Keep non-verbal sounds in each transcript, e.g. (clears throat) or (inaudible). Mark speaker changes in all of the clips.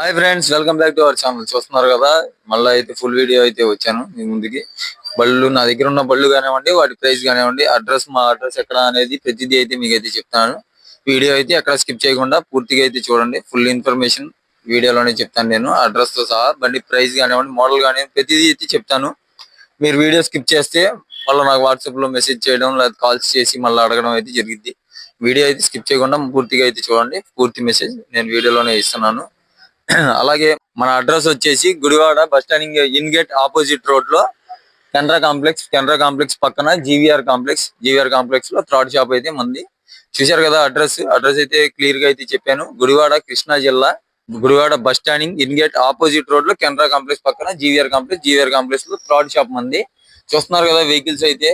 Speaker 1: Hi friends welcome back to our channel. చూస్తున్నారు కదా మళ్ళీ అయితే ఫుల్ వీడియో అయితే వచ్చాను మీ ముందుకి. బళ్ళు నా దగ్గర ఉన్న బళ్ళు కానివ్వండి వాటి ప్రైస్ కానివ్వండి అడ్రస్ మా అడ్రస్ ఎక్కడ అనేది ప్రతిదీ అయితే మీకు అయితే చెప్తాను. వీడియో అయితే ఎక్కడ స్కిప్ చేయకుండా పూర్తిగా అయితే చూడండి. ఫుల్ ఇన్ఫర్మేషన్ వీడియోలోనే చెప్తాను నేను. అడ్రస్తో సహా బండి ప్రైస్ కానివ్వండి మోడల్ కానివ్వండి ప్రతిదీ అయితే చెప్తాను. మీరు వీడియో స్కిప్ చేస్తే మళ్ళీ నాకు వాట్సాప్లో మెసేజ్ చేయడం లేదా కాల్స్ చేసి మళ్ళీ అడగడం అయితే జరిగింది వీడియో అయితే స్కిప్ చేయకుండా పూర్తిగా అయితే చూడండి. పూర్తి మెసేజ్ నేను వీడియోలోనే ఇస్తున్నాను. (clears throat) అలాగే మన అడ్రస్ వచ్చేసి Gudivada bus standing in gate opposite రోడ్లో కెనరా కాంప్లెక్స్ కెనరా కాంప్లెక్స్ పక్కన జీవీఆర్ కాంప్లెక్స్. జీవీఆర్ కాంప్లెక్స్లో థ్రాడ్ షాప్ అయితే మంది చూశారు కదా అడ్రస్? అడ్రస్ అయితే క్లియర్గా అయితే చెప్పాను. గుడివాడ కృష్ణా జిల్లా Gudivada bus standing in gate opposite రోడ్లో కెనరా కాంప్లెక్స్ పక్కన జీవీఆర్ కాంప్లెక్స్. జీవీఆర్ కాంప్లెక్స్లో థ్రాడ్ షాప్ మంది చూస్తున్నారు కదా వెహికల్స్ అయితే.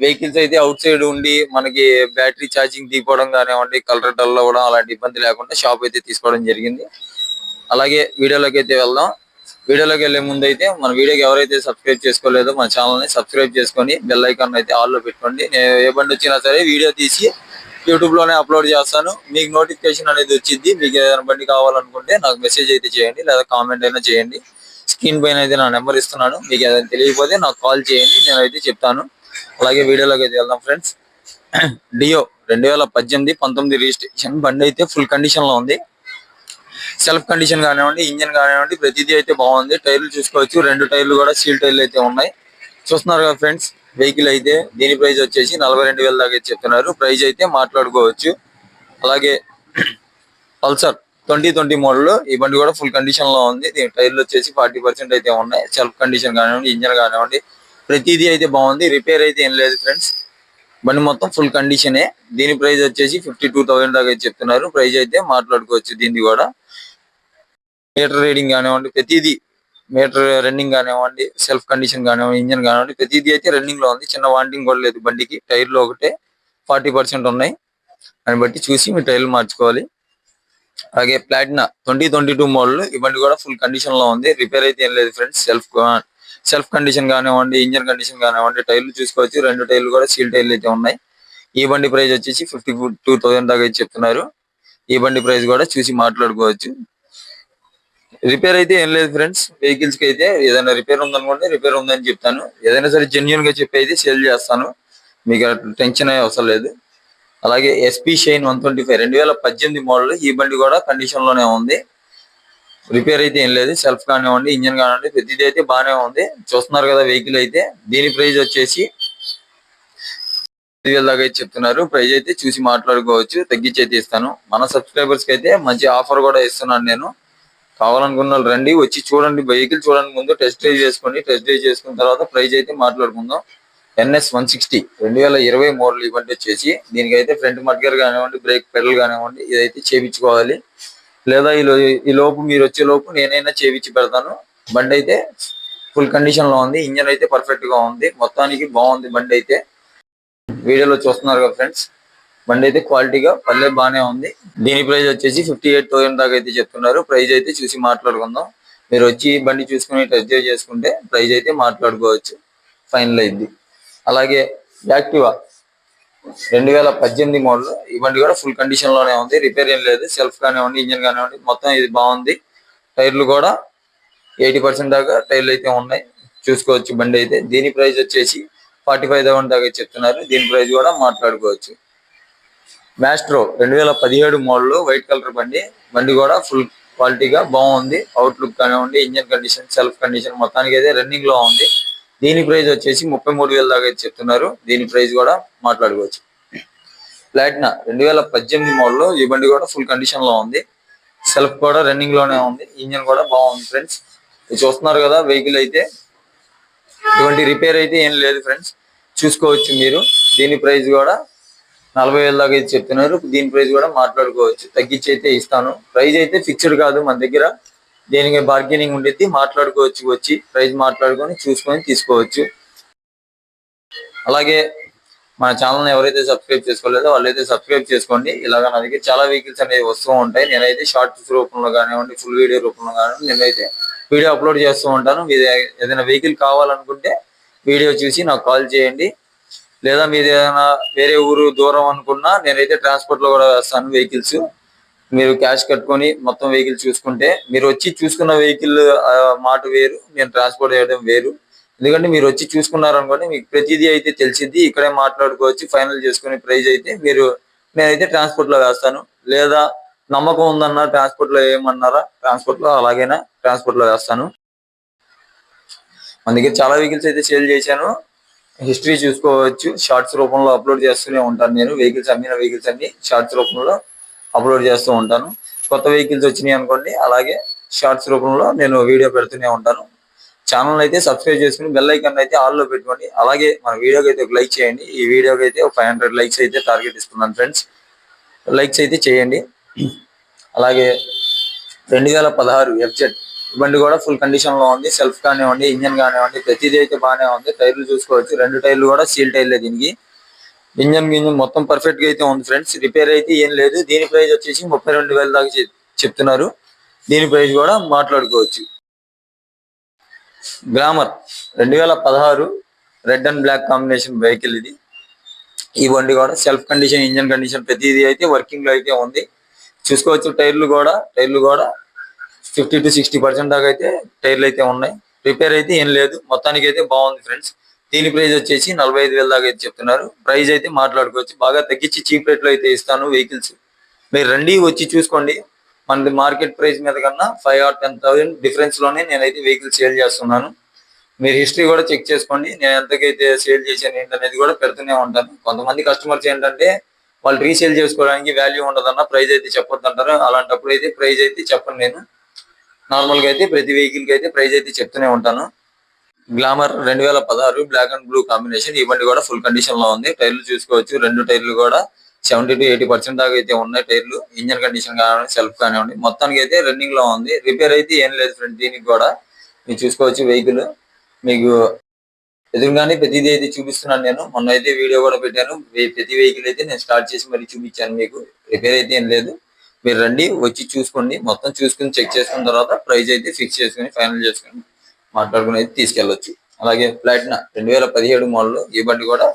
Speaker 1: వెహికల్స్ అయితే అవుట్ సైడ్ ఉండి మనకి బ్యాటరీ ఛార్జింగ్ తీసుకోవడం కానివ్వండి కలర్ డల్ అవ్వడం అలాంటి ఇబ్బంది లేకుండా షాప్ అయితే తీసుకోవడం జరిగింది. అలాగే వీడియోలోకి అయితే వెళ్దాం. వీడియోలోకి వెళ్ళే ముందు అయితే మన వీడియోకి ఎవరైతే సబ్స్క్రైబ్ చేసుకోలేదో మన ఛానల్ని సబ్స్క్రైబ్ చేసుకొని బెల్ ఐకాన్ అయితే ఆల్లో పెట్టుకోండి. నేను ఏ బండి వచ్చినా సరే వీడియో తీసి యూట్యూబ్లోనే అప్లోడ్ చేస్తాను. మీకు నోటిఫికేషన్ అనేది వచ్చింది మీకు ఏదైనా బండి కావాలనుకుంటే నాకు మెసేజ్ అయితే చేయండి లేదా కామెంట్ అయినా చేయండి. స్క్రీన్ పైన అయితే నా నెంబర్ ఇస్తున్నాను. మీకు ఏదైనా తెలియకపోతే నాకు కాల్ చేయండి నేనైతే చెప్తాను. అలాగే వీడియోలోకి అయితే వెళ్దాం ఫ్రెండ్స్ (clears throat) డియో రెండు వేల పద్దెనిమిది పంతొమ్మిది రిజిస్ట్రేషన్ బండి అయితే ఫుల్ కండిషన్లో ఉంది. సెల్ఫ్ కండిషన్ కానివ్వండి ఇంజన్ కానివ్వండి ప్రతిదీ అయితే బాగుంది. టైర్లు చూసుకోవచ్చు. రెండు టైర్లు కూడా సీల్ టైర్లు అయితే ఉన్నాయి. చూస్తున్నారు కదా ఫ్రెండ్స్ వెహికల్ అయితే దీని ప్రైస్ వచ్చేసి నలభై రెండు వేల దాకా అయితే చెప్తున్నారు. ప్రైస్ అయితే మాట్లాడుకోవచ్చు. అలాగే పల్సర్ ట్వంటీ ట్వంటీ మోడల్ ఈ బండి కూడా ఫుల్ కండిషన్లో ఉంది. దీని టైర్లు వచ్చేసి ఫార్టీ పర్సెంట్ అయితే ఉన్నాయి. సెల్ఫ్ కండిషన్ కానివ్వండి ఇంజన్ కానివ్వండి ప్రతిదీ అయితే బాగుంది. రిపేర్ అయితే ఏం లేదు ఫ్రెండ్స్. బండి మొత్తం ఫుల్ కండిషనే. దీని ప్రైస్ వచ్చేసి ఫిఫ్టీ టూ థౌసండ్ దాకా అయితే చెప్తున్నారు. ప్రైస్ అయితే మాట్లాడుకోవచ్చు దీన్ని కూడా. మీటర్ రీడింగ్ కానివ్వండి ప్రతిదీ మీటర్ రన్నింగ్ కానివ్వండి సెల్ఫ్ కండిషన్ కానివ్వండి ఇంజన్ కానివ్వండి ప్రతిదీ అయితే రన్నింగ్లో ఉంది. చిన్న వాంటింగ్ కూడా లేదు బండికి. టైర్లు ఒకటే ఫార్టీ పర్సెంట్ ఉన్నాయి. దాన్ని బట్టి చూసి మీ టైర్లు మార్చుకోవాలి. అలాగే Platina twenty twenty two model. ఈ బండి కూడా ఫుల్ కండిషన్లో ఉంది. రిపేర్ అయితే ఏం లేదు ఫ్రెండ్స్. సెల్ఫ్ సెల్ఫ్ కండిషన్ కానివ్వండి ఇంజన్ కండిషన్ కానివ్వండి టైర్లు చూసుకోవచ్చు. రెండు టైర్లు కూడా సీల్ టైర్లు అయితే ఉన్నాయి. ఈ బండి ప్రైస్ వచ్చేసి ఫిఫ్టీ టూ థౌసండ్ దాకా అయితే చెప్తున్నారు. ఈ బండి ప్రైస్ కూడా చూసి మాట్లాడుకోవచ్చు. రిపేర్ అయితే ఏం లేదు ఫ్రెండ్స్. వెహికల్స్కి అయితే ఏదైనా రిపేర్ ఉందనుకోండి రిపేర్ ఉందని చెప్తాను. ఏదైనా సరే జెన్యున్గా చెప్పి అయితే సేల్ చేస్తాను. మీకు టెన్షన్ అయ్యే అవసరం లేదు. అలాగే SP Shine one twenty five రెండు వేల పద్దెనిమిది మోడల్ ఈ బండి కూడా కండిషన్లోనే ఉంది. రిపేర్ అయితే ఏం లేదు సెల్ఫ్ కానివ్వండి ఇంజన్ కానివ్వండి ప్రతిదీ అయితే బాగానే ఉంది. చూస్తున్నారు కదా వెహికల్ అయితే. దీని ప్రైజ్ వచ్చేసి ఐదు వేల దాకా అయితే చెప్తున్నారు. ప్రైజ్ అయితే చూసి మాట్లాడుకోవచ్చు తగ్గించి అయితే ఇస్తాను. మన సబ్స్క్రైబర్స్కి అయితే మంచి ఆఫర్ కూడా ఇస్తున్నాను నేను. కావాలనుకున్న వాళ్ళు రండి వచ్చి చూడండి వెహికల్ చూడండి ముందు టెస్ట్ డ్రైవ్ చేసుకోండి. టెస్ట్ డ్రైవ్ చేసుకున్న తర్వాత ప్రైజ్ అయితే మాట్లాడుకుందాం. ఎన్ఎస్ వన్ సిక్స్టీ రెండు వేల ఇరవై మోడల్ ఇవ్వండి వచ్చేసి దీనికైతే ఫ్రంట్ మడ్గర్ కానివ్వండి బ్రేక్ పెడల్ కానివ్వండి ఇదైతే చేపించుకోవాలి. లేదా ఈ లో- ఈ లోపు మీరు వచ్చే లోపు నేనైనా చేపించి పెడతాను. బండి అయితే ఫుల్ కండిషన్లో ఉంది. ఇంజన్ అయితే పర్ఫెక్ట్గా ఉంది. మొత్తానికి బాగుంది బండి అయితే. వీడియోలో చూస్తున్నారు కదా ఫ్రెండ్స్ బండి అయితే క్వాలిటీగా పల్లె బాగానే ఉంది. దీని ప్రైస్ వచ్చేసి ఫిఫ్టీ ఎయిట్ థౌసండ్ దాకా అయితే చెప్తున్నారు. ప్రైస్ అయితే చూసి మాట్లాడుకుందాం. మీరు వచ్చి బండి చూసుకుని టెస్ట్ డ్రైవ్ చేసుకుంటే ప్రైస్ అయితే మాట్లాడుకోవచ్చు. ఫైనల్ అయింది. అలాగే యాక్టివా? రెండు వేల పద్దెనిమిది మోడల్ ఈ బండి కూడా ఫుల్ కండిషన్లోనే ఉంది. రిపేర్ ఏం లేదు. సెల్ఫ్ కానివ్వండి ఇంజన్ కానివ్వండి మొత్తం ఇది బాగుంది. టైర్లు కూడా ఎయిటీ పర్సెంట్ దాకా టైర్లు అయితే ఉన్నాయి. చూసుకోవచ్చు బండి అయితే. దీని ప్రైస్ వచ్చేసి ఫార్టీ ఫైవ్ థౌసండ్ దాకా చెప్తున్నారు. దీని ప్రైస్ కూడా మాట్లాడుకోవచ్చు. మ్యాస్ట్రో రెండు వేల పదిహేడు మోడల్ వైట్ కలర్ బండి. బండి కూడా ఫుల్ క్వాలిటీగా బాగుంది. అవుట్లుక్ కానివ్వండి ఇంజన్ కండిషన్ సెల్ఫ్ కండిషన్ మొత్తానికి అయితే రన్నింగ్లో ఉంది. దీని ప్రైస్ వచ్చేసి ముప్పై మూడు వేల దాకా అయితే చెప్తున్నారు. దీని ప్రైస్ కూడా మాట్లాడుకోవచ్చు. ప్లాటినా రెండు వేల పద్దెనిమిది మోడల్ ఈ బండి కూడా ఫుల్ కండిషన్లో ఉంది. సెల్ఫ్ కూడా రన్నింగ్లోనే ఉంది. ఇంజన్ కూడా బాగుంది ఫ్రెండ్స్ ఇది చూస్తున్నారు కదా వెహికల్ అయితే. ఇటువంటి రిపేర్ అయితే ఏం లేదు ఫ్రెండ్స్ చూసుకోవచ్చు మీరు. దీని ప్రైస్ కూడా నలభై వేల దాకా అయితే చెప్తున్నారు. దీని ప్రైస్ కూడా మాట్లాడుకోవచ్చు. తగ్గించి అయితే ఇస్తాను. ప్రైస్ అయితే ఫిక్స్డ్ కాదు మన దగ్గర. దేనికి బార్గెనింగ్ ఉండేది మాట్లాడుకోవచ్చు వచ్చి ప్రైస్ మాట్లాడుకొని చూసుకొని తీసుకోవచ్చు. అలాగే మన ఛానల్ ఎవరైతే సబ్స్క్రైబ్ చేసుకోలేదో వాళ్ళైతే సబ్స్క్రైబ్ చేసుకోండి. ఇలాగ నా దగ్గర చాలా వెహికల్స్ అనేవి వస్తూ ఉంటాయి. నేనైతే షార్ట్స్ రూపంలో కానివ్వండి ఫుల్ వీడియో రూపంలో కానివ్వండి నేనైతే వీడియో అప్లోడ్ చేస్తూ ఉంటాను. ఏదైనా వెహికల్ కావాలనుకుంటే వీడియో చూసి నాకు కాల్ చేయండి. లేదా మీరు ఏదైనా వేరే ఊరు దూరం అనుకున్నా నేనైతే ట్రాన్స్పోర్ట్లో కూడా వేస్తాను వెహికల్స్ మీరు క్యాష్ కట్టుకొని మొత్తం వెహికల్ చూసుకుంటే మీరు వచ్చి చూసుకున్న వెహికల్ మాట వేరు నేను ట్రాన్స్పోర్ట్ చేయడం వేరు. ఎందుకంటే మీరు వచ్చి చూసుకున్నారు అనుకోండి మీకు ప్రతిదీ అయితే తెలిసింది ఇక్కడే మాట్లాడుకోవచ్చు ఫైనల్ చేసుకునే ప్రైస్ అయితే మీరు నేనైతే ట్రాన్స్పోర్ట్లో వేస్తాను. లేదా నమ్మకం ఉందన్నా ట్రాన్స్పోర్ట్లో ఏమన్నారా ట్రాన్స్పోర్ట్లో అలాగైనా ట్రాన్స్పోర్ట్లో వేస్తాను. మన దగ్గర చాలా వెహికల్స్ అయితే సేల్ చేశాను. హిస్టరీ చూసుకోవచ్చు. షార్ట్స్ రూపంలో అప్లోడ్ చేస్తూనే ఉంటాను నేను. వెహికల్స్ అమ్మిన వెహికల్స్ అన్ని షార్ట్స్ రూపంలో అప్లోడ్ చేస్తూ ఉంటాను. కొత్త వెహికల్స్ వచ్చినాయి అనుకోండి అలాగే షార్ట్స్ రూపంలో నేను వీడియో పెడుతూనే ఉంటాను. ఛానల్ అయితే సబ్స్క్రైబ్ చేసుకుని బెల్ ఐకాన్ అయితే ఆల్లో పెట్టుకోండి. అలాగే మన వీడియోకి అయితే ఒక లైక్ చేయండి. ఈ వీడియోకి అయితే ఒక ఫైవ్ హండ్రెడ్ లైక్స్ అయితే టార్గెట్ ఇస్తున్నాను ఫ్రెండ్స్ లైక్స్ అయితే చేయండి. అలాగే రెండు వేల పదహారు ఎఫ్జెడ్ బండి కూడా ఫుల్ కండిషన్లో ఉంది. సెల్ఫ్ కానివ్వండి ఇంజన్ కానివ్వండి ప్రతిదీ అయితే బాగానే ఉంది. టైర్లు చూసుకోవచ్చు. రెండు టైర్లు కూడా సీల్ టైర్లే దీనికి. ఇంజన్ గింజన్ మొత్తం పర్ఫెక్ట్గా అయితే ఉంది ఫ్రెండ్స్ రిపేర్ అయితే ఏం లేదు. దీని ప్రైస్ వచ్చేసి ముప్పై రెండు వేల దాకా చెప్తున్నారు. దీని ప్రైస్ కూడా మాట్లాడుకోవచ్చు. గ్లామర్ రెండు వేల పదహారు red and black combination vehicle ఇది. ఈ బండి కూడా సెల్ఫ్ కండిషన్ ఇంజన్ కండిషన్ ప్రతిదీ అయితే వర్కింగ్లో అయితే ఉంది. చూసుకోవచ్చు టైర్లు కూడా టైర్లు కూడా ఫిఫ్టీ టు సిక్స్టీ పర్సెంట్ దాకా అయితే టైర్లు అయితే ఉన్నాయి. రిపేర్ అయితే ఏం లేదు. మొత్తానికి అయితే బాగుంది ఫ్రెండ్స్. దీని ప్రైస్ వచ్చేసి నలభై ఐదు వేల దాకా అయితే చెప్తున్నారు. ప్రైస్ అయితే మాట్లాడుకోవచ్చు. బాగా తగ్గించి చీప్ రేట్లో అయితే ఇస్తాను వెహికల్స్. మీరు రండి వచ్చి చూసుకోండి. మనది మార్కెట్ ప్రైస్ మీద కన్నా ఫైవ్ ఆర్ టెన్ థౌసండ్ డిఫరెన్స్లోనే నేనైతే వెహికల్ సేల్ చేస్తున్నాను. మీరు హిస్టరీ కూడా చెక్ చేసుకోండి. నేను ఎంతకైతే సేల్ చేశాను ఏంటనేది కూడా పెడుతూనే ఉంటాను. కొంతమంది కస్టమర్స్ ఏంటంటే వాళ్ళు రీసేల్ చేసుకోవడానికి వాల్యూ ఉండదన్న ప్రైజ్ అయితే చెప్పొద్దు అంటారు అలాంటప్పుడు అయితే ప్రైజ్ అయితే చెప్పను నేను. నార్మల్గా అయితే ప్రతి వెహికల్కి అయితే ప్రైస్ అయితే చెప్తూనే ఉంటాను. గ్లామర్ రెండు వేల పదహారు బ్లాక్ అండ్ బ్లూ కాంబినేషన్ ఈ బండి కూడా ఫుల్ కండిషన్లో ఉంది. టైర్లు చూసుకోవచ్చు. రెండు టైర్లు కూడా సెవెంటీ టు ఎయిటీ పర్సెంట్ దాకా అయితే ఉన్నాయి టైర్లు ఇంజన్ కండిషన్ కానివ్వండి సెల్ఫ్ కానివ్వండి. మొత్తానికి అయితే రన్నింగ్లో ఉంది. రిపేర్ అయితే ఏం లేదు ఫ్రెండ్ దీనికి కూడా మీరు చూసుకోవచ్చు వెహికల్ మీకు ఎదురుగానే ప్రతిదీ అయితే చూపిస్తున్నాను నేను. మొన్న అయితే వీడియో కూడా పెట్టాను. ప్రతి వెహికల్ అయితే నేను స్టార్ట్ చేసి మరి చూపించాను మీకు. రిపేర్ అయితే ఏం లేదు. మీరు రండి వచ్చి చూసుకోండి. మొత్తం చూసుకుని చెక్ చేసుకున్న తర్వాత ప్రైజ్ అయితే ఫిక్స్ చేసుకుని ఫైనల్ చేసుకుని మాట్లాడుకుని అయితే తీసుకెళ్ళొచ్చు. అలాగే ప్లాటినా రెండు వేల పదిహేడు మోడల్ ఈ బండి కూడా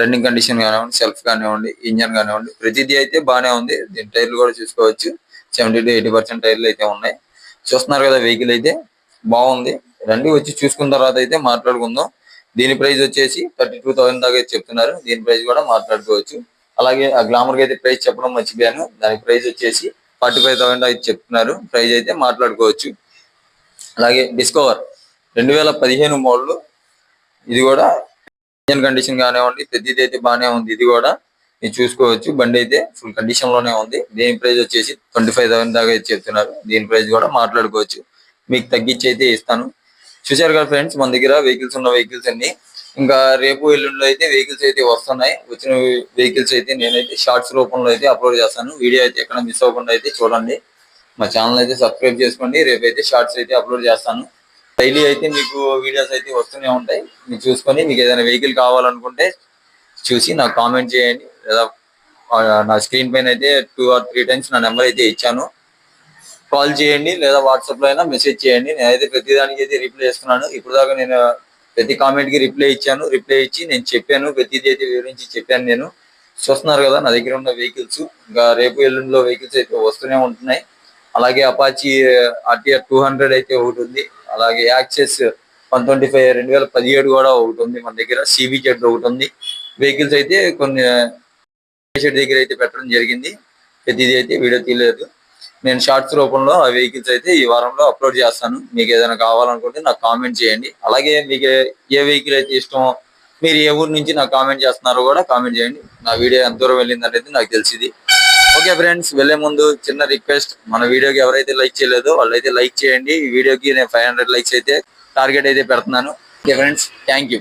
Speaker 1: రన్నింగ్ కండిషన్ కానివ్వండి సెల్ఫ్ కానివ్వండి ఇంజన్ కానివ్వండి ప్రతిదీ అయితే బాగానే ఉంది. దీని టైర్లు కూడా చూసుకోవచ్చు. సెవెంటీ టు ఎయిటీ పర్సెంట్ టైర్లు అయితే ఉన్నాయి. చూస్తున్నారు కదా వెహికల్ అయితే బాగుంది. రండి వచ్చి చూసుకున్న తర్వాత అయితే మాట్లాడుకుందాం. దీని ప్రైస్ వచ్చేసి థర్టీ టూ థౌసండ్ దాకా అయితే చెప్తున్నారు. దీని ప్రైస్ కూడా మాట్లాడుకోవచ్చు. అలాగే ఆ గ్లామర్కి అయితే ప్రైస్ చెప్పడం మర్చిపోయాను. దాని ప్రైస్ వచ్చేసి ఫార్టీ ఫైవ్ థౌసండ్ అయితే చెప్తున్నారు. ప్రైస్ అయితే మాట్లాడుకోవచ్చు. అలాగే డిస్కవర్ రెండు వేల పదిహేను మోడల్. ఇది కూడా ఇంజన్ కండిషన్ కానివ్వండి ప్రతిదీ అయితే బాగానే ఉంది. ఇది కూడా మీరు చూసుకోవచ్చు. బండి అయితే ఫుల్ కండిషన్లోనే ఉంది. దీని ప్రైస్ వచ్చేసి ట్వంటీ ఫైవ్ థౌసండ్ దాకా అయితే చెప్తున్నారు. దీని ప్రైస్ కూడా మాట్లాడుకోవచ్చు. మీకు తగ్గించి అయితే ఇస్తాను. చూశారు కదా ఫ్రెండ్స్ మన దగ్గర వెహికల్స్ ఉన్న వెహికల్స్ అన్ని ఇంకా రేపు ఎల్లుండిలో అయితే వెహికల్స్ అయితే వస్తున్నాయి. వచ్చిన వెహికల్స్ అయితే నేనైతే షార్ట్స్ రూపంలో అయితే అప్లోడ్ చేస్తాను. వీడియో అయితే ఎక్కడ మిస్ అవ్వకుండా అయితే చూడండి. మా ఛానల్ అయితే సబ్స్క్రైబ్ చేసుకోండి. రేపు అయితే షార్ట్స్ అయితే అప్లోడ్ చేస్తాను. డైలీ అయితే మీకు వీడియోస్ అయితే వస్తూనే ఉంటాయి. మీరు చూసుకొని మీకు ఏదైనా వెహికల్ కావాలనుకుంటే చూసి నాకు కామెంట్ చేయండి. లేదా నా స్క్రీన్ పైన అయితే టూ ఆర్ త్రీ టైమ్స్ నా నెంబర్ అయితే ఇచ్చాను. కాల్ చేయండి. లేదా వాట్సాప్లో అయినా మెసేజ్ చేయండి. నేనైతే ప్రతిదానికి అయితే రిప్లై చేస్తున్నాను. ఇప్పుడు దాకా నేను ప్రతి కామెంట్కి రిప్లై ఇచ్చాను. రిప్లై ఇచ్చి నేను చెప్పాను. ప్రతిదీ అయితే వివరించి చెప్పాను నేను. చూస్తున్నారు కదా నా దగ్గర ఉన్న వెహికల్స్ ఇంకా రేపు ఎల్లుండిలో వెహికల్స్ అయితే వస్తూనే ఉంటున్నాయి. అలాగే అపాచీ ఆర్టీఆర్ టూ హండ్రెడ్ అయితే ఒకటి ఉంది. అలాగే యాక్సెస్ వన్ ట్వంటీ ఫైవ్ రెండు వేల పదిహేడు కూడా ఒకటి ఉంది మన దగ్గర. సిబి జెడ్ ఒకటి ఉంది. వెహికల్స్ అయితే కొన్ని షెడ్ దగ్గర అయితే పెట్టడం జరిగింది. ప్రతిదీ అయితే వీడియో తీయలేదు. నేను షార్ట్స్ రూపంలో ఆ వెహికల్స్ అయితే ఈ వారంలో అప్లోడ్ చేస్తాను. మీకు ఏదైనా కావాలనుకుంటే నాకు కామెంట్ చేయండి. అలాగే మీకు ఏ- వెహికల్ అయితే ఇష్టం మీరు ఏ ఊరు నుంచి నాకు కామెంట్ చేస్తున్నారో కూడా కామెంట్ చేయండి. నా వీడియో ఎంత దూరం వెళ్ళిందనేది నాకు తెలిసింది. ఓకే ఫ్రెండ్స్ వెళ్ళే ముందు చిన్న రిక్వెస్ట్ మన వీడియోకి ఎవరైతే లైక్ చేయలేదో వాళ్ళైతే లైక్ చేయండి. ఈ వీడియోకి నేను ఫైవ్ హండ్రెడ్ లైక్స్ అయితే టార్గెట్ అయితే పెడుతున్నాను. Okay friends thank you.